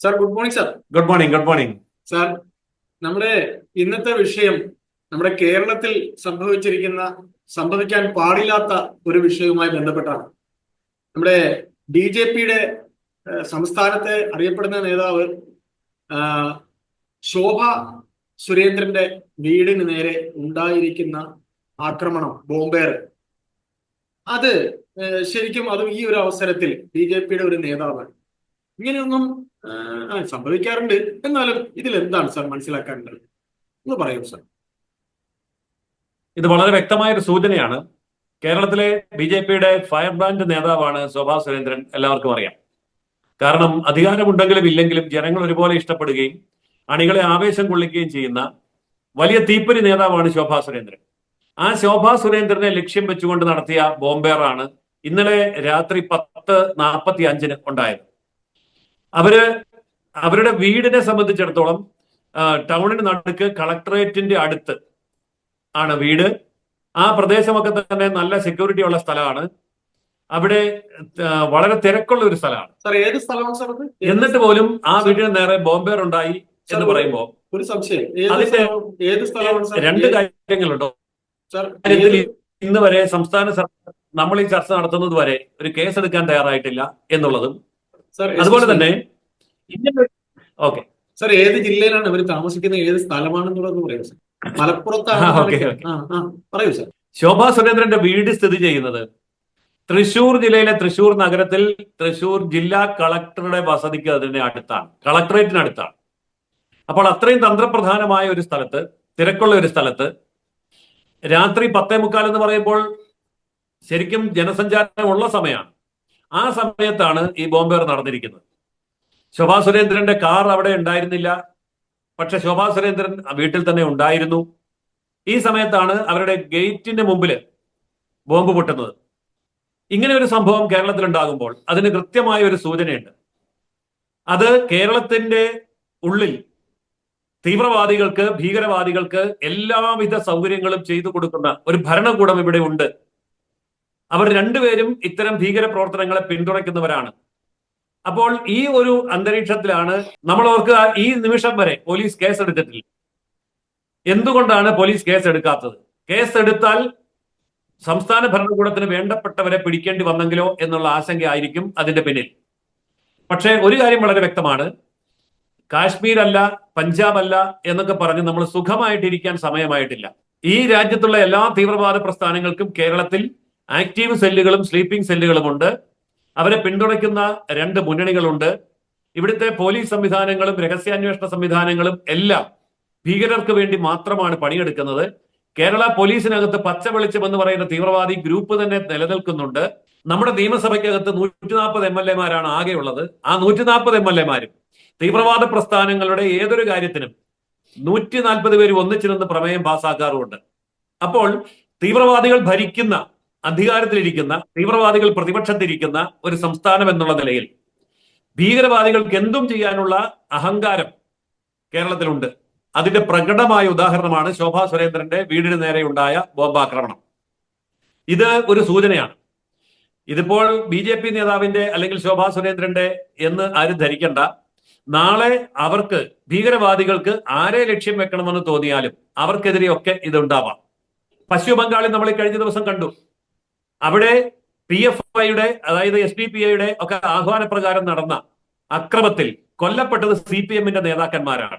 Sir good morning sir good morning good morning sir നമ്മുടെ ഇന്നത്തെ വിഷയം നമ്മുടെ കേരളത്തിൽ സംഭവിച്ചിരിക്കുന്ന സംഭവിക്കാൻ പാടില്ലാത്ത ഒരു വിഷയവുമായി ബന്ധപ്പെട്ടാണ്. നമ്മുടെ ബി ജെ പിയുടെ സംസ്ഥാനത്തെ അറിയപ്പെടുന്ന നേതാവ് ശോഭ സുരേന്ദ്രന്റെ വീടിന് നേരെ ഉണ്ടായിരിക്കുന്ന ആക്രമണം ബോംബേർ അത് ശരിക്കും അതും ഈ ഒരു അവസരത്തിൽ ബി ജെ പിയുടെ ഒരു നേതാവ് ഇങ്ങനെയൊന്നും സംഭവിക്കാറുണ്ട്. എന്നാലും ഇതിൽ എന്താണ് സാർ മനസ്സിലാക്കാനുള്ളത്? ഒന്ന് പറയൂ സാർ. ഇത് വളരെ വ്യക്തമായ ഒരു സൂചനയാണ്. കേരളത്തിലെ ബി ജെ പിയുടെ ഫയർ ബ്രാൻഡ് നേതാവാണ് ശോഭാ സുരേന്ദ്രൻ. എല്ലാവർക്കും അറിയാം. കാരണം അധികാരമുണ്ടെങ്കിലും ഇല്ലെങ്കിലും ജനങ്ങൾ ഒരുപോലെ ഇഷ്ടപ്പെടുകയും അണികളെ ആവേശം കൊള്ളിക്കുകയും ചെയ്യുന്ന വലിയ തീപ്പൊരി നേതാവാണ് ശോഭാ സുരേന്ദ്രൻ. ആ ശോഭാ സുരേന്ദ്രനെ ലക്ഷ്യം വെച്ചുകൊണ്ട് നടത്തിയ ബോംബേറാണ് ഇന്നലെ രാത്രി പത്ത് നാൽപ്പത്തി അഞ്ചിന് ഉണ്ടായത്. അവർ അവരുടെ വീടിനെ സംബന്ധിച്ചിടത്തോളം ടൗണിന് നടുക്ക് കളക്ടറേറ്റിന്റെ അടുത്ത് ആണ് വീട്. ആ പ്രദേശമൊക്കെ തന്നെ നല്ല സെക്യൂരിറ്റി ഉള്ള സ്ഥലമാണ്. അവിടെ വളരെ തിരക്കുള്ള ഒരു സ്ഥലമാണ്. എന്നിട്ട് പോലും ആ വീടിന് നേരെ ബോംബേർ ഉണ്ടായി എന്ന് പറയുമ്പോ പറയുമ്പോൾ ഒരു സംശയം. അതിന്റെ രണ്ട് കാര്യങ്ങളുണ്ടോ. ഇന്ന് വരെ സംസ്ഥാന സർക്കാർ നമ്മൾ ഈ ചർച്ച നടത്തുന്നത് വരെ ഒരു കേസ് എടുക്കാൻ തയ്യാറായിട്ടില്ല എന്നുള്ളതും അതുപോലെ തന്നെ ഓക്കെ. സാർ ഏത് ജില്ലയിലാണ് ഇവർ താമസിക്കുന്ന? ഏത് സ്ഥലമാണെന്നുള്ളത് പറയൂ സാർ മലപ്പുറത്താണ് പറയൂ. സാർ ശോഭാ സുരേന്ദ്രന്റെ വീട് സ്ഥിതി ചെയ്യുന്നത് തൃശൂർ ജില്ലയിലെ തൃശൂർ നഗരത്തിൽ തൃശൂർ ജില്ലാ കളക്ടറുടെ വസതിക്ക് അതിന്റെ അടുത്താണ്. കളക്ടറേറ്റിന് അടുത്താണ് അപ്പോൾ അത്രയും തന്ത്രപ്രധാനമായ ഒരു സ്ഥലത്ത് തിരക്കുള്ള ഒരു സ്ഥലത്ത് രാത്രി പത്തേ മുക്കാൽ എന്ന് പറയുമ്പോൾ ശരിക്കും ജനസഞ്ചാരമുള്ള സമയമാണ് ആ സമയത്താണ് ഈ ബോംബേർ നടന്നിരിക്കുന്നത്. ശോഭാ സുരേന്ദ്രന്റെ കാർ അവിടെ ഉണ്ടായിരുന്നില്ല. പക്ഷെ ശോഭാ സുരേന്ദ്രൻ വീട്ടിൽ തന്നെ ഉണ്ടായിരുന്നു. ഈ സമയത്താണ് അവരുടെ ഗേറ്റിന്റെ മുമ്പിൽ ബോംബ് പൊട്ടുന്നത്. ഇങ്ങനെ ഒരു സംഭവം കേരളത്തിൽ ഉണ്ടാകുമ്പോൾ അതിന് കൃത്യമായ ഒരു സൂചനയുണ്ട്. അത് കേരളത്തിന്റെ ഉള്ളിൽ തീവ്രവാദികൾക്ക് ഭീകരവാദികൾക്ക് എല്ലാവിധ സൗകര്യങ്ങളും ചെയ്തു കൊടുക്കുന്ന ഒരു ഭരണകൂടം ഇവിടെ ഉണ്ട്. അവർ രണ്ടുപേരും ഇത്തരം ഭീകര പ്രവർത്തനങ്ങളെ പിന്തുണയ്ക്കുന്നവരാണ്. അപ്പോൾ ഈ ഒരു അന്തരീക്ഷത്തിലാണ് നമ്മൾ ഓർക്കുക ഈ നിമിഷം വരെ പോലീസ് കേസ് എടുത്തിട്ടില്ല എന്തുകൊണ്ടാണ് പോലീസ് കേസ് എടുക്കാത്തത് കേസ് എടുത്താൽ സംസ്ഥാന ഭരണകൂടത്തിന് വേണ്ടപ്പെട്ടവരെ പിടിക്കേണ്ടി വന്നെങ്കിലോ എന്നുള്ള ആശങ്കയായിരിക്കും അതിന്റെ പിന്നിൽ. പക്ഷേ ഒരു കാര്യം വളരെ വ്യക്തമാണ്. കാശ്മീർ അല്ല പഞ്ചാബ് അല്ല എന്നൊക്കെ പറഞ്ഞ് നമ്മൾ സുഖമായിട്ടിരിക്കാൻ സമയമായിട്ടില്ല. ഈ രാജ്യത്തുള്ള എല്ലാ തീവ്രവാദ പ്രസ്ഥാനങ്ങൾക്കും കേരളത്തിൽ ആക്റ്റീവ് സെല്ലുകളും സ്ലീപ്പിംഗ് സെല്ലുകളും ഉണ്ട്. അവരെ പിന്തുണയ്ക്കുന്ന രണ്ട് മുന്നണികളുണ്ട്. ഇവിടുത്തെ പോലീസ് സംവിധാനങ്ങളും രഹസ്യാന്വേഷണ സംവിധാനങ്ങളും എല്ലാം ഭീകരർക്ക് വേണ്ടി മാത്രമാണ് പണിയെടുക്കുന്നത്. കേരള പോലീസിനകത്ത് പച്ച വെളിച്ചം എന്ന് പറയുന്ന തീവ്രവാദി ഗ്രൂപ്പ് തന്നെ നിലനിൽക്കുന്നുണ്ട്. നമ്മുടെ നിയമസഭയ്ക്കകത്ത് നൂറ്റി നാൽപ്പത് എം എൽ എമാരാണ് ആകെയുള്ളത്. ആ നൂറ്റി നാൽപ്പത് എം എൽ എമാരും തീവ്രവാദ പ്രസ്ഥാനങ്ങളുടെ ഏതൊരു കാര്യത്തിനും നൂറ്റി നാൽപ്പത് പേര് ഒന്നിച്ചു നിന്ന് പ്രമേയം പാസ്സാക്കാറുമുണ്ട് അപ്പോൾ തീവ്രവാദികൾ ഭരിക്കുന്ന അധികാരത്തിലിരിക്കുന്ന തീവ്രവാദികൾ പ്രതിപക്ഷത്തിരിക്കുന്ന ഒരു സംസ്ഥാനം എന്നുള്ള നിലയിൽ ഭീകരവാദികൾക്ക് എന്തും ചെയ്യാനുള്ള അഹങ്കാരം കേരളത്തിലുണ്ട്. അതിന്റെ പ്രകടമായ ഉദാഹരണമാണ് ശോഭാ സുരേന്ദ്രന്റെ വീടിന് നേരെയുണ്ടായ ബോംബാക്രമണം. ഇത് ഒരു സൂചനയാണ്. ഇതിപ്പോൾ ബി ജെ പി നേതാവിന്റെ അല്ലെങ്കിൽ ശോഭാ സുരേന്ദ്രന്റെ എന്ന് ആരും ധരിക്കണ്ട. നാളെ അവർക്ക് ഭീകരവാദികൾക്ക് ആരെ ലക്ഷ്യം വെക്കണമെന്ന് തോന്നിയാലും അവർക്കെതിരെയൊക്കെ ഇതുണ്ടാവാം. പശ്ചിമ ബംഗാളിൽ നമ്മൾ കഴിഞ്ഞ ദിവസം കണ്ടു. അവിടെ പി എഫ് ഐയുടെ അതായത് എസ് ഡി പി ഐയുടെ ഒക്കെ ആഹ്വാനപ്രകാരം നടന്ന അക്രമത്തിൽ കൊല്ലപ്പെട്ടത് സി പി എമ്മിന്റെ നേതാക്കന്മാരാണ്.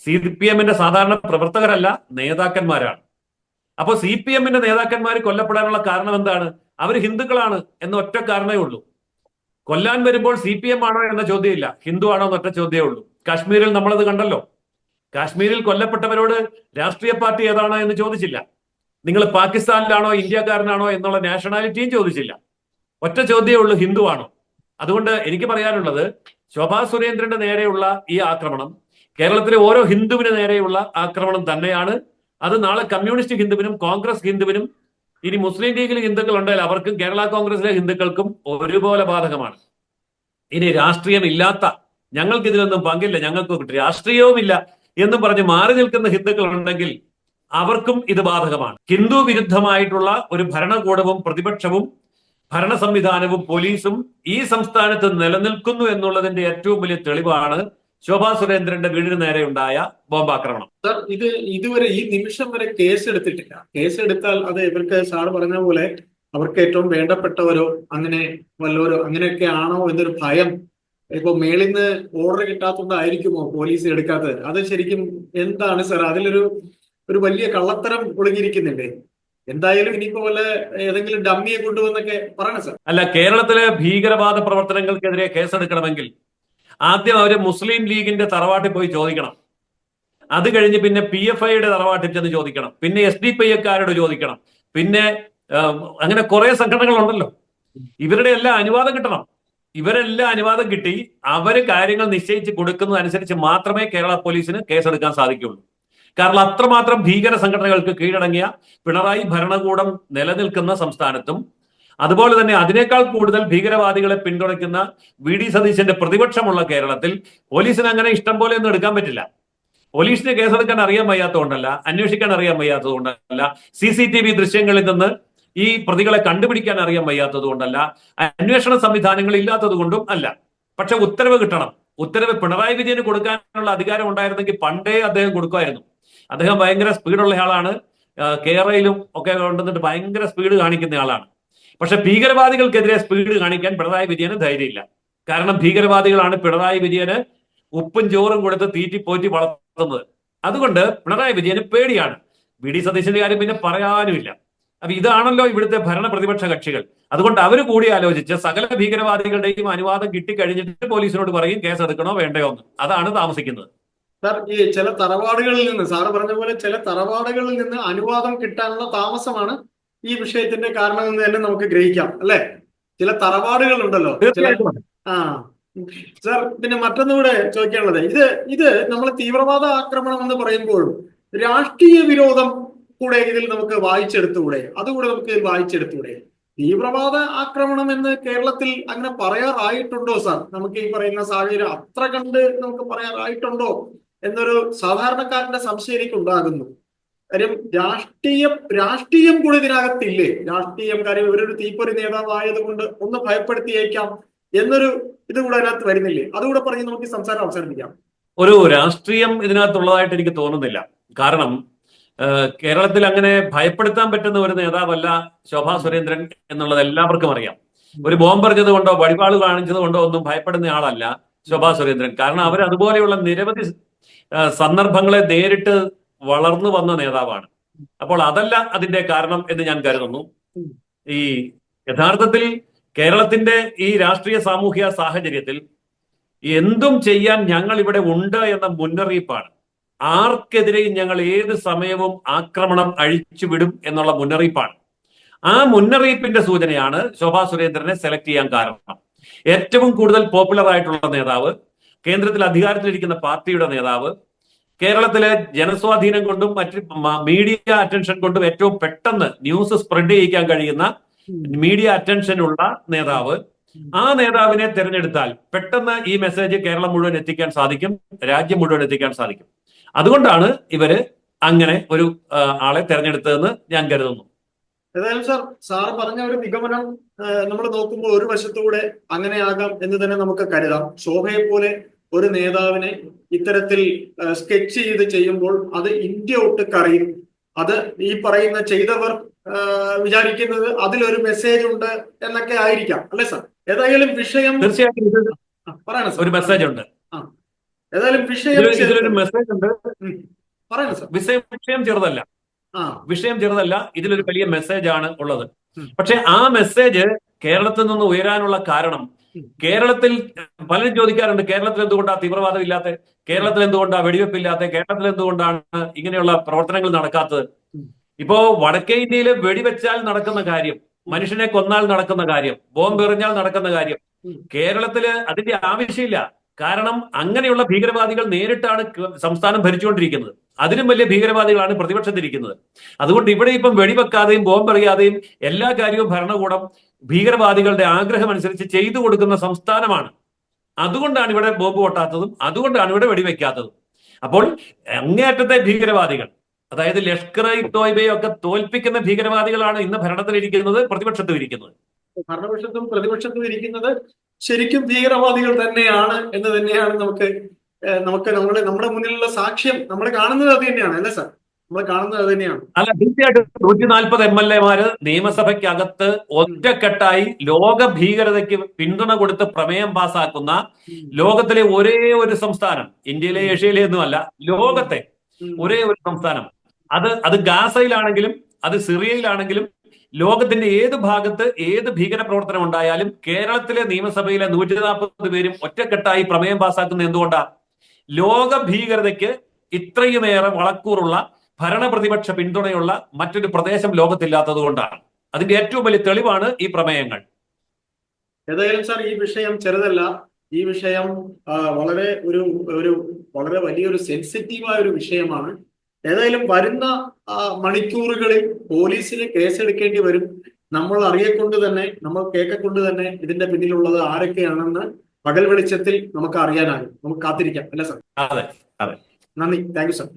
സി പി എമ്മിന്റെ സാധാരണ പ്രവർത്തകരല്ല നേതാക്കന്മാരാണ്. അപ്പോൾ സി പി എമ്മിന്റെ നേതാക്കന്മാർ കൊല്ലപ്പെടാനുള്ള കാരണം എന്താണ്? അവർ ഹിന്ദുക്കളാണ് എന്ന ഒറ്റ കാരണമേ ഉള്ളൂ. കൊല്ലാൻ വരുമ്പോൾ സി പി എം ആണോ എന്ന ചോദ്യമില്ല. ഹിന്ദു ആണോ എന്നൊറ്റ ചോദ്യമേ ഉള്ളൂ. കാശ്മീരിൽ നമ്മളത് കണ്ടല്ലോ. കാശ്മീരിൽ കൊല്ലപ്പെട്ടവരോട് രാഷ്ട്രീയ പാർട്ടി ഏതാണോ എന്ന് ചോദിച്ചില്ല. നിങ്ങൾ പാകിസ്ഥാനിലാണോ ഇന്ത്യക്കാരനാണോ എന്നുള്ള നാഷണാലിറ്റിയും ചോദിച്ചില്ല. ഒറ്റ ചോദ്യമേ ഉള്ളൂ ഹിന്ദുവാണോ? അതുകൊണ്ട് എനിക്ക് പറയാനുള്ളത് ശോഭാ സുരേന്ദ്രന്റെ നേരെയുള്ള ഈ ആക്രമണം കേരളത്തിലെ ഓരോ ഹിന്ദുവിന് നേരെയുള്ള ആക്രമണം തന്നെയാണ്. അത് നാളെ കമ്മ്യൂണിസ്റ്റ് ഹിന്ദുവിനും കോൺഗ്രസ് ഹിന്ദുവിനും ഇനി മുസ്ലിം ലീഗിൽ ഹിന്ദുക്കൾ ഉണ്ടെങ്കിൽ അവർക്കും കേരള കോൺഗ്രസിലെ ഹിന്ദുക്കൾക്കും ഒരുപോലെ ബാധകമാണ്. ഇനി രാഷ്ട്രീയമില്ലാത്ത ഞങ്ങൾക്ക് ഇതിലൊന്നും പങ്കില്ല ഞങ്ങൾക്ക് രാഷ്ട്രീയവുമില്ല എന്നും പറഞ്ഞ് മാറി നിൽക്കുന്ന ഹിന്ദുക്കൾ ഉണ്ടെങ്കിൽ അവർക്കും ഇത് ബാധകമാണ്. ഹിന്ദു വിരുദ്ധമായിട്ടുള്ള ഒരു ഭരണകൂടവും പ്രതിപക്ഷവും ഭരണ സംവിധാനവും പോലീസും ഈ സംസ്ഥാനത്ത് നിലനിൽക്കുന്നു എന്നുള്ളതിന്റെ ഏറ്റവും വലിയ തെളിവാണ് ശോഭാ സുരേന്ദ്രന്റെ വീടിന് നേരെ ഉണ്ടായ ബോംബാക്രമണം. സർ ഇത് ഇതുവരെ ഈ നിമിഷം വരെ കേസ് എടുത്തിട്ടില്ല കേസ് എടുത്താൽ അത് ഇവർക്ക് സാർ പറഞ്ഞ പോലെ അവർക്ക് ഏറ്റവും വേണ്ടപ്പെട്ടവരോ അങ്ങനെ വല്ലവരോ അങ്ങനെയൊക്കെ ആണോ എന്നൊരു ഭയം ഇപ്പൊ മേളിൽ നിന്ന് ഓർഡർ കിട്ടാത്തതുകൊണ്ടായിരിക്കുമോ പോലീസ് എടുക്കാത്തത്? അത് ശരിക്കും എന്താണ് സർ? അതിലൊരു ഒരു വലിയ കള്ളത്തരം ഒളിഞ്ഞിരിക്കുന്നില്ലേ എന്തായാലും ഇനിയിപ്പോ വല്ല ഏതെങ്കിലും ഡമ്മിയെ കൊണ്ടുവന്നൊക്കെ പറയണം സാർ. അല്ല കേരളത്തിലെ ഭീകരവാദ പ്രവർത്തനങ്ങൾക്കെതിരെ കേസെടുക്കണമെങ്കിൽ ആദ്യം അവർ മുസ്ലിം ലീഗിന്റെ തറവാട്ടിൽ പോയി ചോദിക്കണം. അത് കഴിഞ്ഞ് പിന്നെ പി എഫ് ഐയുടെ തറവാട്ടിൽ ചെന്ന് ചോദിക്കണം. പിന്നെ എസ് ഡി പി ഐക്കാരോട് ചോദിക്കണം. പിന്നെ അങ്ങനെ കുറെ സംഘടനകളുണ്ടല്ലോ. ഇവരുടെ എല്ലാം അനുവാദം കിട്ടണം. ഇവരെല്ലാം അനുവാദം കിട്ടി. അവർ കാര്യങ്ങൾ നിശ്ചയിച്ച് കൊടുക്കുന്നതനുസരിച്ച് മാത്രമേ കേരള പോലീസിന് കേസെടുക്കാൻ സാധിക്കുള്ളൂ കാരണം അത്രമാത്രം ഭീകര സംഘടനകൾക്ക് കീഴടങ്ങിയ പിണറായി ഭരണകൂടം നിലനിൽക്കുന്ന സംസ്ഥാനത്തും അതുപോലെ തന്നെ അതിനേക്കാൾ കൂടുതൽ ഭീകരവാദികളെ പിന്തുണയ്ക്കുന്ന വി ഡി സതീശന്റെ പ്രതിപക്ഷമുള്ള കേരളത്തിൽ പോലീസിന് അങ്ങനെ ഇഷ്ടം പോലെ ഒന്നും എടുക്കാൻ പറ്റില്ല. പോലീസിന് കേസെടുക്കാൻ അറിയാൻ വയ്യാത്തതുകൊണ്ടല്ല അന്വേഷിക്കാൻ അറിയാൻ വയ്യാത്തതുകൊണ്ടല്ല സി സി ടി വി ദൃശ്യങ്ങളിൽ നിന്ന് ഈ പ്രതികളെ കണ്ടുപിടിക്കാൻ അറിയാൻ വയ്യാത്തത് കൊണ്ടല്ല അന്വേഷണ സംവിധാനങ്ങൾ ഇല്ലാത്തതുകൊണ്ടും അല്ല. പക്ഷെ ഉത്തരവ് കിട്ടണം. ഉത്തരവ് പിണറായി വിജയന് കൊടുക്കാനുള്ള അധികാരം ഉണ്ടായിരുന്നെങ്കിൽ പണ്ടേ അദ്ദേഹം കൊടുക്കുമായിരുന്നു. അദ്ദേഹം ഭയങ്കര സ്പീഡുള്ള ആളാണ്. കേരളയിലും ഒക്കെ കൊണ്ടുവന്നിട്ട് ഭയങ്കര സ്പീഡ് കാണിക്കുന്ന ആളാണ്. പക്ഷെ ഭീകരവാദികൾക്കെതിരെ സ്പീഡ് കാണിക്കാൻ പിണറായി വിജയന് ധൈര്യമില്ല. കാരണം ഭീകരവാദികളാണ് പിണറായി വിജയന് ഉപ്പും ചോറും കൊടുത്ത് തീറ്റി പോറ്റി വളർത്തുന്നത്. അതുകൊണ്ട് പിണറായി വിജയന് പേടിയാണ്. വി ഡി സതീശന്റെ കാര്യം പിന്നെ പറയാനുമില്ല. അപ്പൊ ഇതാണല്ലോ ഇവിടുത്തെ ഭരണ പ്രതിപക്ഷ കക്ഷികൾ. അതുകൊണ്ട് അവർ കൂടി ആലോചിച്ച് സകല ഭീകരവാദികളുടെയും അനുവാദം കിട്ടിക്കഴിഞ്ഞിട്ട് പോലീസിനോട് പറയും കേസ് എടുക്കണോ വേണ്ടയോ എന്ന്. അതാണ് താമസിക്കുന്നത്. സാർ ഈ ചില തറവാടുകളിൽ നിന്ന് സാറ് പറഞ്ഞ പോലെ ചില തറവാടുകളിൽ നിന്ന് അനുവാദം കിട്ടാനുള്ള താമസമാണ് ഈ വിഷയത്തിന്റെ കാരണം എന്ന് തന്നെ നമുക്ക് ഗ്രഹിക്കാം അല്ലെ? ചില തറവാടുകൾ ഉണ്ടല്ലോ ആ. സാർ പിന്നെ മറ്റൊന്നുകൂടെ ചോദിക്കാനുള്ളത്. ഇത് ഇത് നമ്മൾ തീവ്രവാദ ആക്രമണം എന്ന് പറയുമ്പോഴും രാഷ്ട്രീയ വിരോധം കൂടെ ഇതിൽ നമുക്ക് വായിച്ചെടുത്തുകൂടെ? അതുകൂടെ നമുക്ക് ഇതിൽ വായിച്ചെടുത്തുകൂടെ? തീവ്രവാദ ആക്രമണം എന്ന് കേരളത്തിൽ അങ്ങനെ പറയാറായിട്ടുണ്ടോ സാർ? നമുക്ക് ഈ പറയുന്ന സാഹചര്യം അത്ര കണ്ട് നമുക്ക് പറയാറായിട്ടുണ്ടോ? എന്നൊരു സാധാരണക്കാരന്റെ സംശയം എനിക്ക് ഉണ്ടാകുന്നു കാര്യം രാഷ്ട്രീയം രാഷ്ട്രീയം കൂടി ഇതിനകത്തില്ലേ? രാഷ്ട്രീയം കാര്യം ഇവരൊരു തീപ്പൊരി നേതാവായത് കൊണ്ട് ഒന്ന് ഭയപ്പെടുത്തിയേക്കാം എന്നൊരു ഇത് കൂടെ അതിനകത്ത് വരുന്നില്ലേ? അതുകൂടെ പറഞ്ഞ് നമുക്ക് സംസാരം അവസാനിപ്പിക്കാം. ഒരു രാഷ്ട്രീയം ഇതിനകത്തുള്ളതായിട്ട് എനിക്ക് തോന്നുന്നില്ല. കാരണം കേരളത്തിൽ അങ്ങനെ ഭയപ്പെടുത്താൻ പറ്റുന്ന ഒരു നേതാവല്ല ശോഭാ സുരേന്ദ്രൻ എന്നുള്ളത് എല്ലാവർക്കും അറിയാം. ഒരു ബോംബ് എറിഞ്ഞത് കൊണ്ടോ വഴിപാട് കാണിച്ചത് കൊണ്ടോ ഒന്നും ഭയപ്പെടുന്ന ആളല്ല ശോഭാ സുരേന്ദ്രൻ. കാരണം അവർ അതുപോലെയുള്ള നിരവധി സന്ദർഭങ്ങളെ നേരിട്ട് വളർന്നു വന്ന നേതാവാണ്. അപ്പോൾ അതല്ല അതിന്റെ കാരണം എന്ന് ഞാൻ കരുതുന്നു. ഈ യഥാർത്ഥത്തിൽ കേരളത്തിന്റെ ഈ രാഷ്ട്രീയ സാമൂഹിക സാഹചര്യത്തിൽ എന്തും ചെയ്യാൻ ഞങ്ങൾ ഇവിടെ ഉണ്ട് എന്ന മുന്നറിയിപ്പാണ്. ആർക്കെതിരെയും ഞങ്ങൾ ഏത് സമയവും ആക്രമണം അഴിച്ചു വിടും എന്നുള്ള മുന്നറിയിപ്പാണ്. ആ മുന്നറിയിപ്പിന്റെ സൂചനയാണ് ശോഭാ സുരേന്ദ്രനെ സെലക്ട് ചെയ്യാൻ കാരണം. ഏറ്റവും കൂടുതൽ പോപ്പുലർ ആയിട്ടുള്ള നേതാവ് കേന്ദ്രത്തിൽ അധികാരത്തിലിരിക്കുന്ന പാർട്ടിയുടെ നേതാവ് കേരളത്തിലെ ജനസ്വാധീനം കൊണ്ടും മറ്റ് മീഡിയ അറ്റൻഷൻ കൊണ്ടും ഏറ്റവും പെട്ടെന്ന് ന്യൂസ് സ്പ്രെഡ് ചെയ്യിക്കാൻ കഴിയുന്ന മീഡിയ അറ്റൻഷൻ ഉള്ള നേതാവ്. ആ നേതാവിനെ തിരഞ്ഞെടുത്താൽ പെട്ടെന്ന് ഈ മെസ്സേജ് കേരളം മുഴുവൻ എത്തിക്കാൻ സാധിക്കും രാജ്യം മുഴുവൻ എത്തിക്കാൻ സാധിക്കും. അതുകൊണ്ടാണ് ഇവർ അങ്ങനെ ഒരു ആളെ തെരഞ്ഞെടുത്തതെന്ന് ഞാൻ കരുതുന്നു. ഏതായാലും സാർ സാർ പറഞ്ഞ ഒരു നിഗമനം നമ്മൾ നോക്കുമ്പോൾ ഒരു വശത്തൂടെ അങ്ങനെയാകാം എന്ന് തന്നെ നമുക്ക് കരുതാം. ശോഭയെ പോലെ ഒരു നേതാവിനെ ഇത്തരത്തിൽ സ്കെച്ച് ചെയ്ത് ചെയ്യുമ്പോൾ അത് ഇന്ത്യ ഒട്ട് കറിയും അത് ഈ പറയുന്ന ചെയ്തവർ വിചാരിക്കുന്നത് അതിലൊരു മെസ്സേജ് ഉണ്ട് എന്നൊക്കെ ആയിരിക്കാം. അല്ലെ സാർ ഏതായാലും വിഷയം തീർച്ചയായിട്ടും പറയണം സാർ ഒരു മെസ്സേജ് ഉണ്ട്. ഏതായാലും വിഷയം ഇതിലൊരു മെസ്സേജ് ഉണ്ട്. പറയണം സാർ വിഷയം വിഷയം ചെറുതല്ല. ആ. വിഷയം ചെറുതല്ല ഇതിലൊരു വലിയ മെസ്സേജ് ആണ് ഉള്ളത്. പക്ഷെ ആ മെസ്സേജ് കേരളത്തിൽ നിന്ന് ഉയരാനുള്ള കാരണം. കേരളത്തിൽ പലരും ചോദിക്കാറുണ്ട് കേരളത്തിൽ എന്തുകൊണ്ടാണ് തീവ്രവാദം ഇല്ലാത്ത കേരളത്തിൽ എന്തുകൊണ്ടാണ് വെടിവെപ്പ് ഇല്ലാത്ത കേരളത്തിൽ എന്തുകൊണ്ടാണ് ഇങ്ങനെയുള്ള പ്രവർത്തനങ്ങൾ നടക്കാത്തത്? ഇപ്പോ വടക്കേ ഇന്ത്യയിൽ വെടിവെച്ചാൽ നടക്കുന്ന കാര്യം മനുഷ്യനെ കൊന്നാൽ നടക്കുന്ന കാര്യം ബോംബ് എറിഞ്ഞാൽ നടക്കുന്ന കാര്യം. കേരളത്തിൽ അതിന്റെ ആവശ്യമില്ല. കാരണം അങ്ങനെയുള്ള ഭീകരവാദികൾ നേരിട്ടാണ് സംസ്ഥാനം ഭരിച്ചുകൊണ്ടിരിക്കുന്നത്. അതിലും വലിയ ഭീകരവാദികളാണ് പ്രതിപക്ഷത്തിരിക്കുന്നത്. അതുകൊണ്ട് ഇവിടെ ഇപ്പം വെടിവെക്കാതെയും ബോംബെറിയാതെയും എല്ലാ കാര്യവും ഭരണകൂടം ഭീകരവാദികളുടെ ആഗ്രഹം അനുസരിച്ച് ചെയ്തു കൊടുക്കുന്ന സംസ്ഥാനമാണ്. അതുകൊണ്ടാണ് ഇവിടെ ബോംബ് പൊട്ടാത്തതും അതുകൊണ്ടാണ് ഇവിടെ വെടിവെക്കാത്തതും. അപ്പോൾ അങ്ങേയറ്റത്തെ ഭീകരവാദികൾ അതായത് ലഷ്കർ ഇ ഒക്കെ തോൽപ്പിക്കുന്ന ഭീകരവാദികളാണ് ഇന്ന് ഭരണത്തിലിരിക്കുന്നത് പ്രതിപക്ഷത്തും ഇരിക്കുന്നത്. ഭരണപക്ഷത്തും പ്രതിപക്ഷത്തും ഇരിക്കുന്നത് ശരിക്കും ഭീകരവാദികൾ തന്നെയാണ് എന്ന് തന്നെയാണ് നമുക്ക് നമുക്ക് നമ്മുടെ നമ്മുടെ മുന്നിലുള്ള സാക്ഷ്യം നമ്മൾ കാണുന്നത് അത് തന്നെയാണ് അല്ലേ സാർ? നമ്മൾ കാണുന്നത് തന്നെയാണ് അല്ല തീർച്ചയായിട്ടും നൂറ്റി നാൽപ്പത് എം എൽ എമാര് നിയമസഭയ്ക്കകത്ത് ഒറ്റക്കെട്ടായി ലോക ഭീകരതയ്ക്ക് പിന്തുണ കൊടുത്ത് പ്രമേയം പാസാക്കുന്ന ലോകത്തിലെ ഒരേ ഒരു സംസ്ഥാനം ഇന്ത്യയിലെ ഏഷ്യയിലെ ഒന്നുമല്ല ലോകത്തെ. ഒരേ ഒരു സംസ്ഥാനം. അത് അത് ഗാസയിലാണെങ്കിലും അത് സിറിയയിലാണെങ്കിലും ലോകത്തിന്റെ ഏത് ഭാഗത്ത് ഏത് ഭീകര പ്രവർത്തനം ഉണ്ടായാലും കേരളത്തിലെ നിയമസഭയിലെ നൂറ്റി നാൽപ്പത് പേരും ഒറ്റക്കെട്ടായി പ്രമേയം പാസാക്കുന്ന എന്തുകൊണ്ടാണ് ലോക ഭീകരതയ്ക്ക് ഇത്രയുമേറെ വളക്കൂറുള്ള ഭരണപ്രതിപക്ഷ പിന്തുണയുള്ള മറ്റൊരു പ്രദേശം ലോകത്തില്ലാത്തത് കൊണ്ടാണ്. അതിന്റെ ഏറ്റവും വലിയ തെളിവാണ് ഈ പ്രമേയങ്ങൾ. ഏതായാലും സാർ ഈ വിഷയം ചെറുതല്ല. ഈ വിഷയം വളരെ ഒരു ഒരു വളരെ വലിയൊരു സെൻസിറ്റീവായ ഒരു വിഷയമാണ്. ഏതായാലും വരുന്ന മണിക്കൂറുകളിൽ പോലീസിന് കേസെടുക്കേണ്ടി വരും. നമ്മൾ അറിയക്കൊണ്ട് തന്നെ നമ്മൾ കേൾക്കൊണ്ട് തന്നെ ഇതിന്റെ പിന്നിലുള്ളത് ആരൊക്കെയാണെന്ന് പകൽ വെളിച്ചത്തിൽ നമുക്ക് അറിയാനാകും. നമുക്ക് കാത്തിരിക്കാം. അല്ലേ സാർ? അതെ. നന്ദി. Thank you sir.